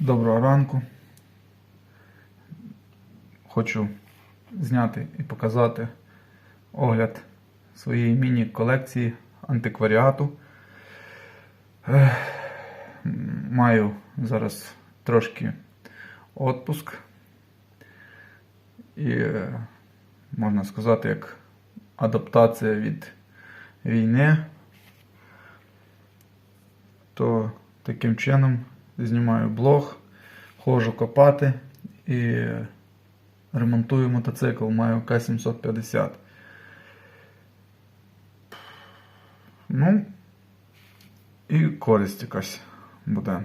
Доброго ранку. Хочу зняти і показати огляд своєї міні-колекції антикваріату. Маю зараз трошки відпуск. І е, можна сказати, як адаптація від війни. То таким чином знімаю блог, ходжу копати і ремонтую мотоцикл. Маю К750. Ну, і користь якась буде.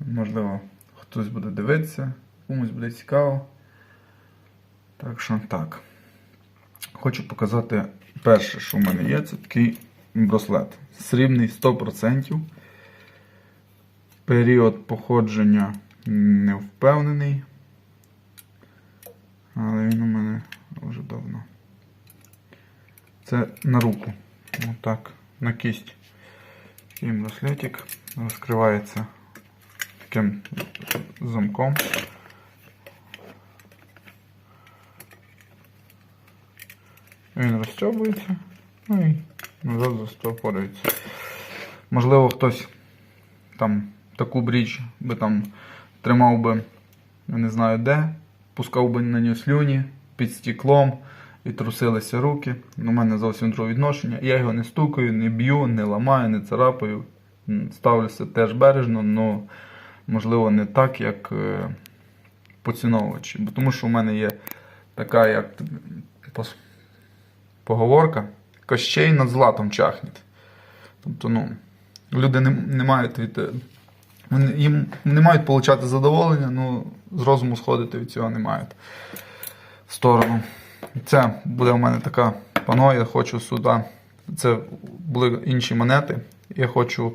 Можливо, хтось буде дивитися, комусь буде цікаво. Так що так. Хочу показати перше, що в мене є, це такий браслет. Срібний 100%. Період походження не впевнений. Але він у мене вже давно. Це на руку. Отак, на кість. Такий браслетик розкривається таким замком. Він розтягується, ну і назад застопорюється. Можливо, хтось там таку бріч би там тримав би, я не знаю де, пускав би на нього слюні під стеклом і трусилися руки. У мене зовсім друге відношення. Я його не стукаю, не б'ю, не ламаю, не царапаю. Ставлюся теж бережно, але можливо не так, як е, поціновувачі. Тому що в мене є така як поговорка, кощей над златом чахне. Тобто, ну, люди не, не мають від. Вони, їм не мають получати задоволення, ну з розуму сходити від цього не мають в сторону. Це буде у мене така пано, я хочу сюди. Це були інші монети. Я хочу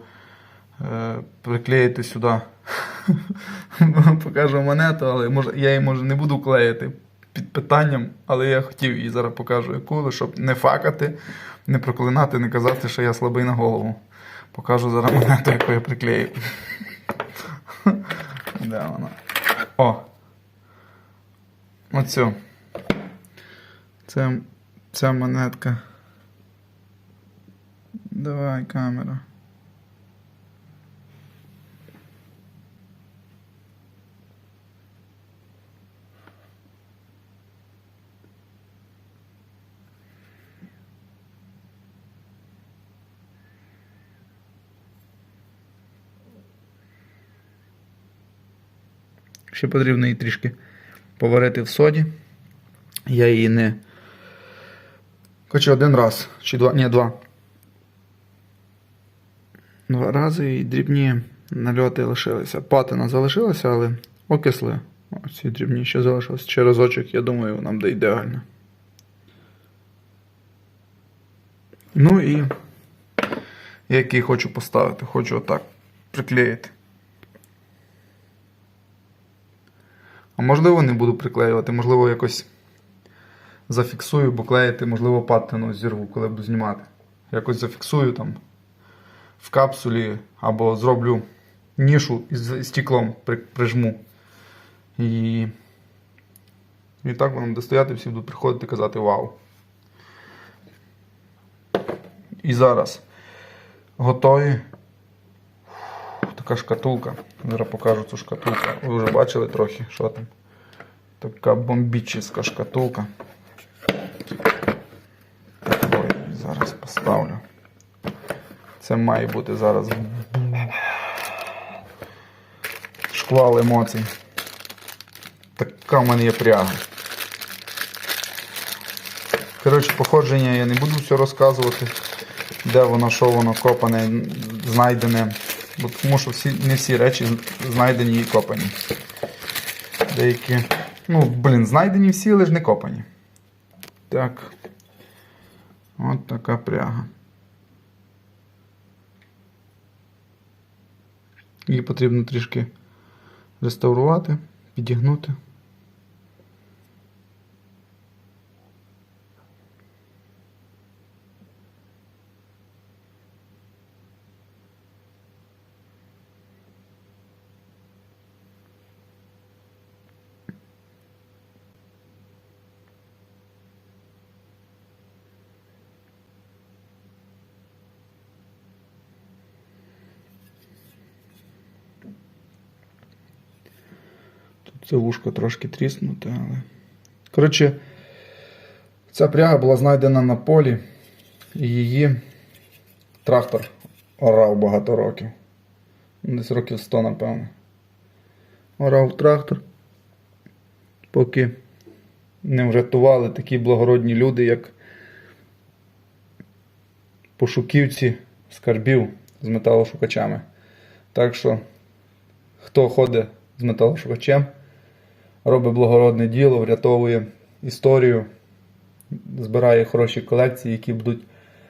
е, приклеїти сюди. Покажу монету, але може, я її може не буду клеїти під питанням, але я хотів її зараз покажу яку, щоб не факати, не проклинати, не казати, що я слабий на голову. Покажу зараз монету, яку я приклею. Де вона? О! Оцю. Це ця монетка. Давай, камера. Ще потрібно її трішки поварити в соді. Я її не. Хоча один раз. Чи два. Ні, два. Два рази і дрібні нальоти лишилися. Патина залишилася, але окисли. Оці дрібні ще залишилися. Ще разочок, я думаю, нам буде ідеально. Ну і який хочу поставити. Хочу отак приклеїти. А можливо, не буду приклеювати, можливо, якось зафіксую, бо клеїти, можливо, патину зірву, коли буду знімати. Якось зафіксую там в капсулі або зроблю нішу із стеклом прижму. І, і так воно буде стояти, всі будуть приходити і казати вау. І зараз готові. Така шкатулка. Зараз покажу цю шкатулку. Ви вже бачили трохи, що там. Така бомбічна шкатулка. Ой, зараз поставлю. Це має бути зараз шквал емоцій. Така в мене є пряга. Коротше, походження я не буду все розказувати, де воно, що воно копане, знайдене. Бо тому що всі, не всі речі знайдені і копані. Деякі. Ну, блін, знайдені всі, але ж не копані. Так. От така пряга. Її потрібно трішки реставрувати, підігнути. Це вушко трошки тріснуте, але. Коротше, ця пряга була знайдена на полі, і її трактор орав багато років. Десь років 100, напевно. Орав трактор. Поки не врятували такі благородні люди, як пошуківці скарбів з металошукачами. Так що, хто ходить з металошукачем, робить благородне діло, врятовує історію, збирає хороші колекції, які будуть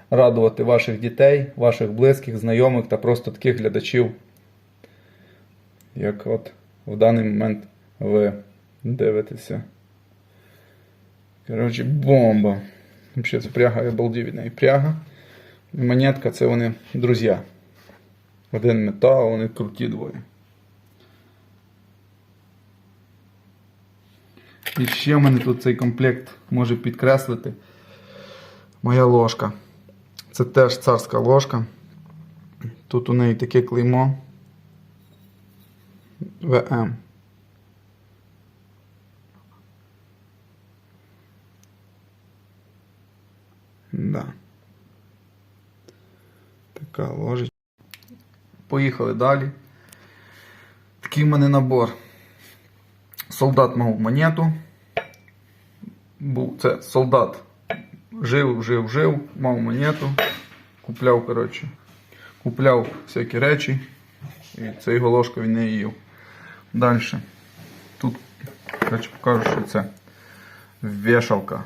радувати ваших дітей, ваших близьких, знайомих та просто таких глядачів, як от в даний момент ви дивитеся. Коротше, бомба. Взагалі, це пряга, я балдів від неї. Пряга монетка це вони друзі. Один метал, вони круті двоє. І ще в мене тут цей комплект може підкреслити. Моя ложка. Це теж царська ложка. Тут у неї таке клеймо. ВМ. Да. Така ложечка. Поїхали далі. Такий в мене набор. Солдат мав монету. Був це солдат. Жив, жив, жив, мав монету. Купляв, коротше. Купляв всякі речі. І цей ложку він не їв. Далі. Тут, коротше, покажу, що це вішалка.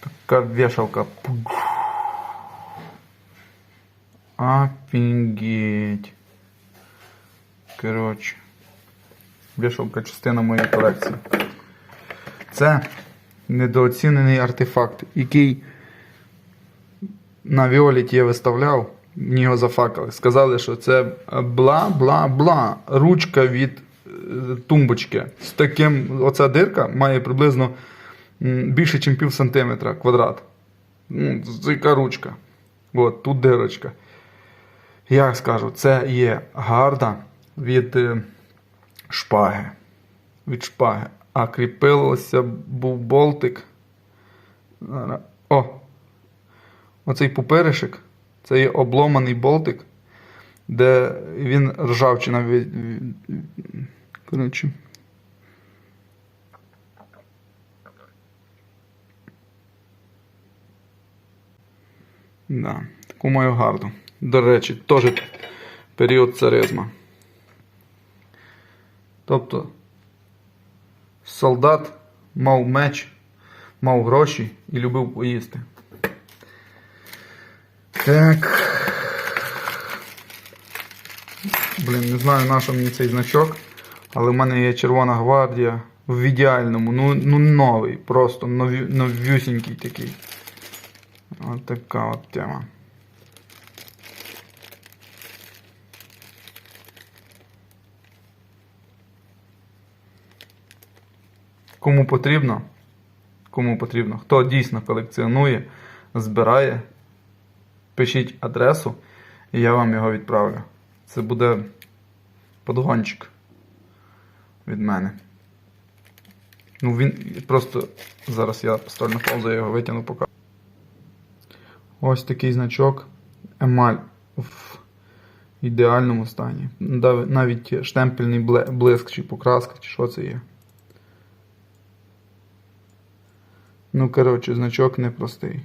Така вішалка. Офігеть. Коротше. Вішалка частина моєї колекції. Це недооцінений артефакт, який на Віоліті я виставляв, мені його зафакали. Сказали, що це бла-бла-бла. Ручка від е, тумбочки. З таким, оця дирка має приблизно більше, ніж пів сантиметра квадрат. Ну, ручка. От, тут дирочка. Як скажу, це є гарда від е, шпаги. Від шпаги. А кріпилося був болтик. О! Оцей пуперишик. Це є обломаний болтик, де він ржавчина від- Коротше. Да, таку маю гарду. До речі, теж період царизма. Тобто солдат мав меч, мав гроші і любив поїсти. Так. Блін, не знаю, на що мені цей значок, але в мене є Червона гвардія в ідеальному, ну, ну новий, просто нові, новюсінький такий. От така от тема. Кому потрібно, кому потрібно, хто дійсно колекціонує, збирає, пишіть адресу, і я вам його відправлю. Це буде подгончик від мене. Ну він просто зараз я поставлю на паузу, його витягну поки. Ось такий значок. Емаль в ідеальному стані. Навіть штемпельний блиск чи покраска, чи що це є. Ну, коротше, значок непростий.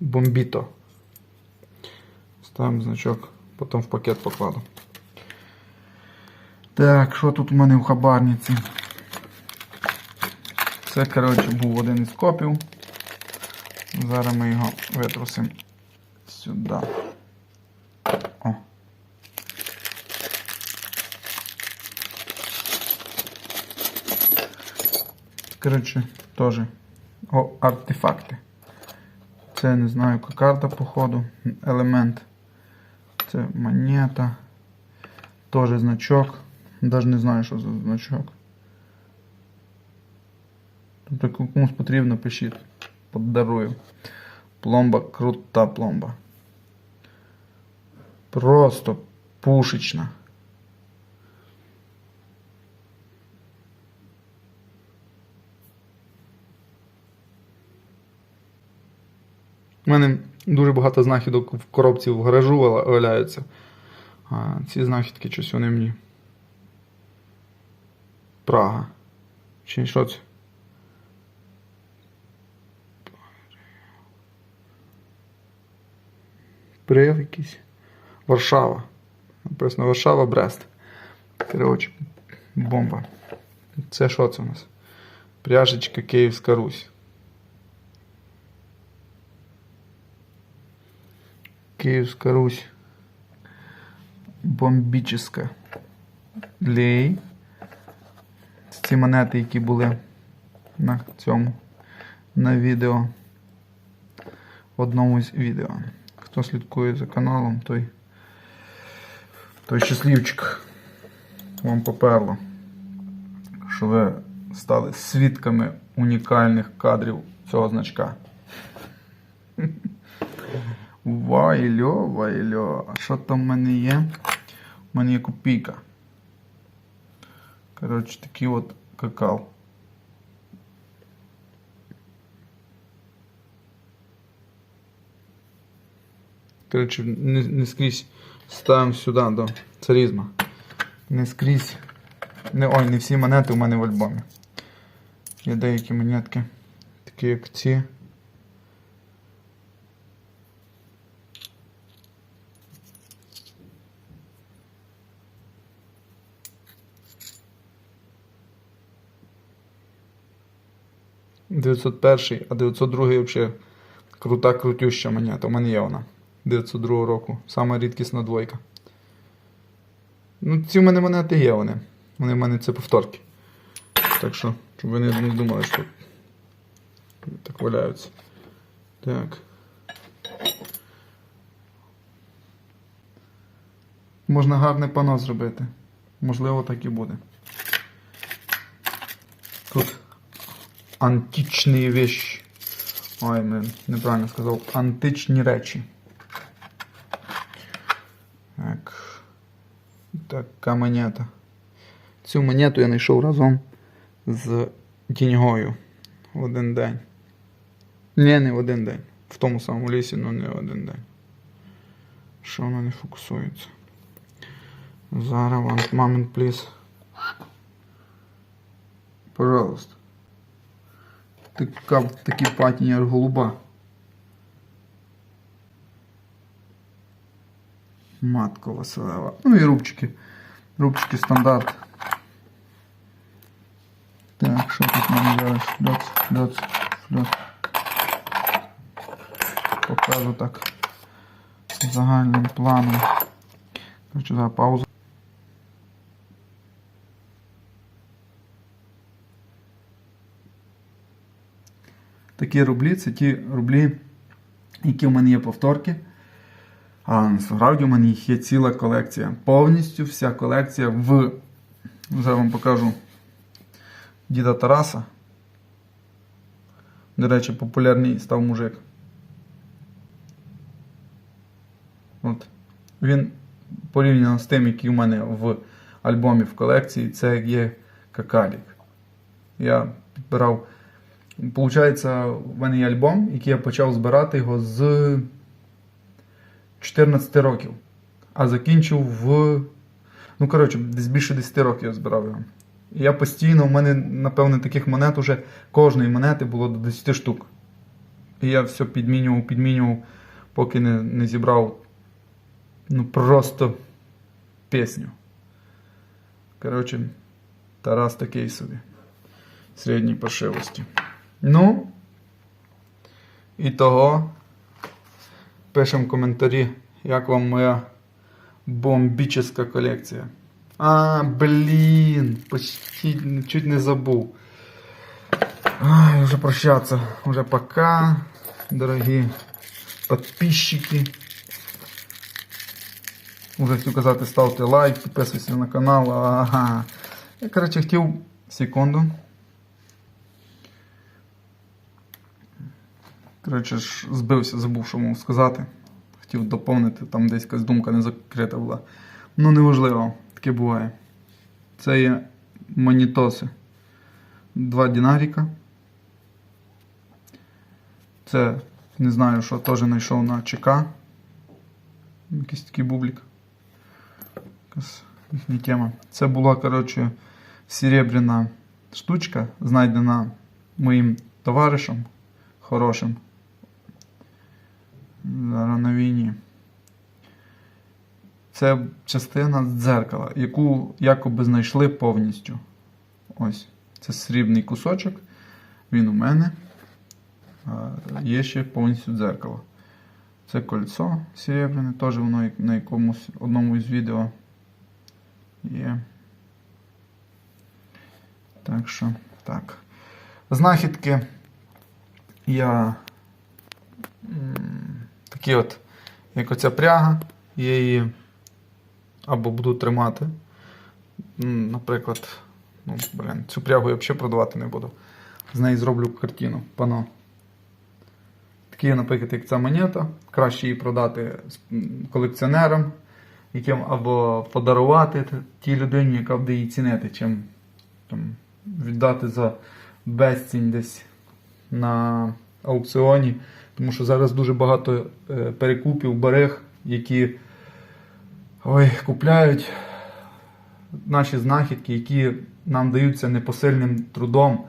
Бомбіто. Ставимо значок, потім в пакет покладу. Так, що тут у мене в хабарниці? Це, коротше, був один із копів. Зараз ми його витрусимо сюди. О. Коротше, теж артефакти. Це не знаю, яка карта, походу. Елемент. Це монета. Теж значок. Навіть не знаю, що за значок. Тобто комусь потрібно, пишіть. Подарую. Пломба, крута пломба. Просто пушечна. У мене дуже багато знахідок в коробці в гаражу валяються. А ці знахідки щось вони мені. Прага. Чи що це? Прив якийсь. Варшава. Написано Варшава, Брест. Коротше, бомба. Це що це у нас? Пряжечка Київська Русь. Київська Русь. Бомбіческа. Лей. Ці монети, які були на цьому на відео. В одному з відео. Хто слідкує за каналом, той, той щасливчик. Вам поперло. Що ви стали свідками унікальних кадрів цього значка. Вайльо, вайльо. Що там в мене є? У мене є копійка. Коротше, такий от какал. Коротше, не, не скрізь ставимо сюди до царізма. Не скрізь. Не, ой, не всі монети у мене в альбомі. Є деякі монетки, такі як ці. — 901, а 902 взагалі крута, крутюща монета. У мене є вона. 902 року. Сама рідкісна двойка. Ну, ці в мене монети є вони. Вони в мене це повторки. Так що, щоб ви не не думали, що так валяються. Так. Можна гарне пано зробити. Можливо, так і буде. Тут античні вещі. Ой, блин, неправильно сказав. Античні речі. Так. Така монета. Цю монету я знайшов разом з тіньгою в один день. Ні, не в один день. В тому самому лісі, але не в один день. Що воно не фокусується? Зараз one moment, please. Пожалуйста. Така, такі патіні аж голуба. Матко Василева. Ну і рубчики. Рубчики стандарт. Так, що тут нам зараз? Шльоц, шльоц, шльоц. Покажу так. Загальним планом. Короче, зараз пауза. Такі рублі це ті рублі, які в мене є повторки. А насправді у мене їх є ціла колекція. Повністю вся колекція в. Зараз вам покажу діда Тараса. До речі, популярний став мужик. От. Він порівняно з тим, який у мене в альбомі в колекції, це є какалік. Я підбирав. Получається, в мене є альбом, який я почав збирати його з 14 років. А закінчив в. Ну, коротше, десь більше 10 років я збирав його. І я постійно, у мене, напевне, таких монет уже кожної монети було до 10 штук. І я все підмінював, підмінював, поки не, не зібрав ну просто пісню. Коротше, Тарас такий собі. Середній пошивості. Ну. І того. Пишемо коментарі, як вам моя бомбічна колекція. А, блін, почти чуть не забув. Ай, вже прощаться. Уже пока, дорогі подписчики. Уже хотів казати, ставте лайк, підписуйтесь на канал. Ага. Я, коротше, хотів секунду. Коротше, ж збився, забув, що мав сказати. Хотів доповнити, там десь якась думка не закрита була. Ну, неважливо, таке буває. Це є монітоси. Два динаріка. Це Не знаю, що теж знайшов на ЧК. Якийсь такий бублік. Якась їхня тема. Це була, коротше, серебряна штучка, знайдена моїм товаришем хорошим. Зараз на війні. Це частина дзеркала, яку якоби знайшли повністю. Ось. Це срібний кусочок. Він у мене. Є ще повністю дзеркало. Це кольцо серебряне, теж воно на якомусь одному із відео є. Так що, так. Знахідки я такі от, як оця пряга, я її або буду тримати. Наприклад, ну, блін, цю прягу я взагалі продавати не буду. З неї зроблю картину, пано. Такі, наприклад, як ця монета. Краще її продати колекціонерам, яким або подарувати тій людині, яка буде її цінити, чим там, віддати за безцінь десь на аукціоні. Тому що зараз дуже багато е, перекупів, бариг, які ой, купляють наші знахідки, які нам даються непосильним трудом,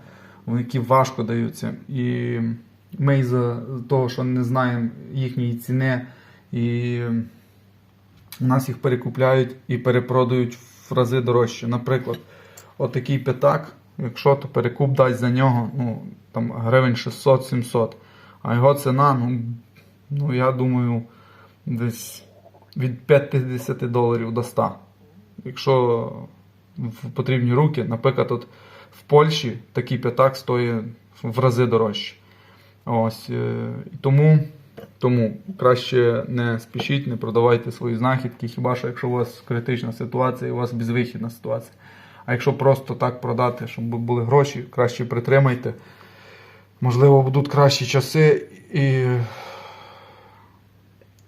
які важко даються. І ми із-за того, що не знаємо їхньої ціни, і нас їх перекупляють і перепродають в рази дорожче. Наприклад, отакий п'ятак, якщо то перекуп дасть за нього ну, там, гривень 600-700, а його ціна, ну, ну я думаю, десь від 50 доларів до 100. Якщо в потрібні руки, наприклад, от в Польщі такий п'ятак стоїть в рази дорожче. Ось, е, і тому, тому краще не спішіть, не продавайте свої знахідки, хіба що якщо у вас критична ситуація і у вас безвихідна ситуація. А якщо просто так продати, щоб були гроші, краще притримайте. Можливо, будуть кращі часи і,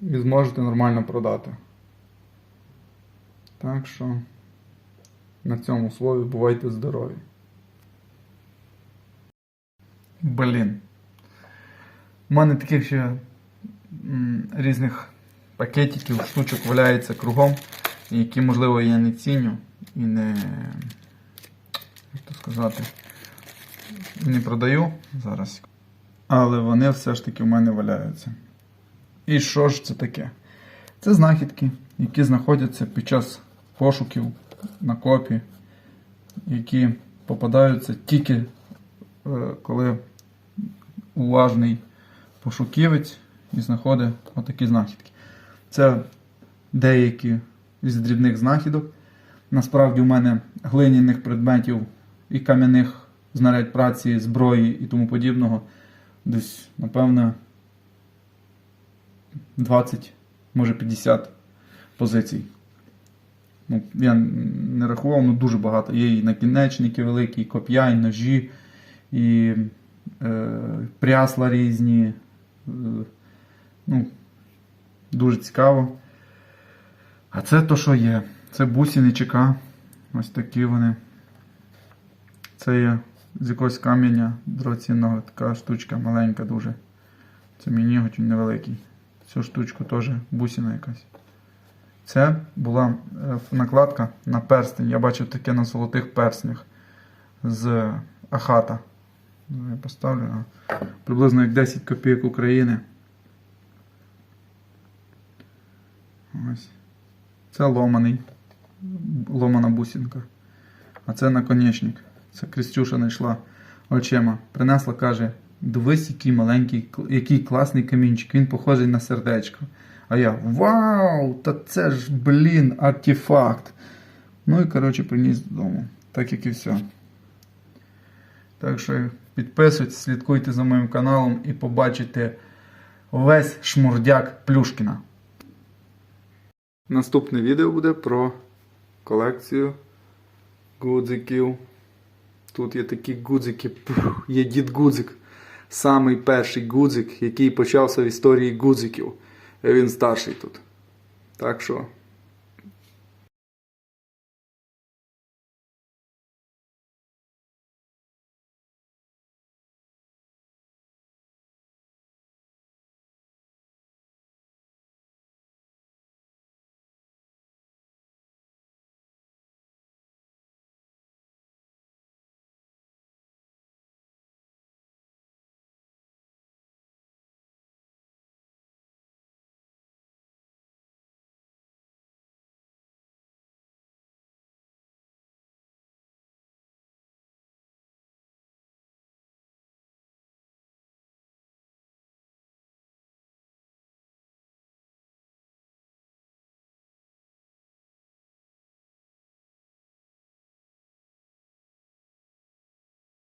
і зможете нормально продати. Так що на цьому слові бувайте здорові. Блін. У мене таких ще м, різних пакетиків, штучок валяється кругом, які, можливо, я не ціню і не. Як то сказати, не продаю зараз. Але вони все ж таки в мене валяються. І що ж це таке? Це знахідки, які знаходяться під час пошуків на копі, які попадаються тільки е, коли уважний пошуківець і знаходить отакі знахідки. Це деякі з дрібних знахідок. Насправді, у мене глиняних предметів і кам'яних знарядь праці, зброї і тому подібного. Десь, напевно, 20, може 50 позицій. Ну, я не рахував, ну дуже багато. Є і накінечники великі, і коп'я, і ножі, і е, прясла різні. Е, ну, дуже цікаво. А це то, що є. Це бусини ЧК. Ось такі вони. Це є з якогось каміння дорогоцінного, така штучка маленька дуже. Це мені хоч він невеликий. Цю штучку теж бусина якась. Це була е, накладка на перстень. Я бачив таке на золотих перснях з Ахата. Ну, Я поставлю приблизно як 10 копійок України. Ось. Це ломаний. Ломана бусинка. А це наконечник. Це Крістюша знайшла очима. Принесла, каже: дивись, який маленький, який класний камінчик. Він похожий на сердечко. А я вау! Та це ж, блін, артефакт. Ну і, коротше, приніс додому. Так як і все. Так що підписуйтесь, слідкуйте за моїм каналом і побачите весь шмурдяк Плюшкіна. Наступне відео буде про колекцію гудзиків. Тут є такі гудзики. Є дід гудзик. Самий перший гудзик, який почався в історії гудзиків. Він старший тут. Так що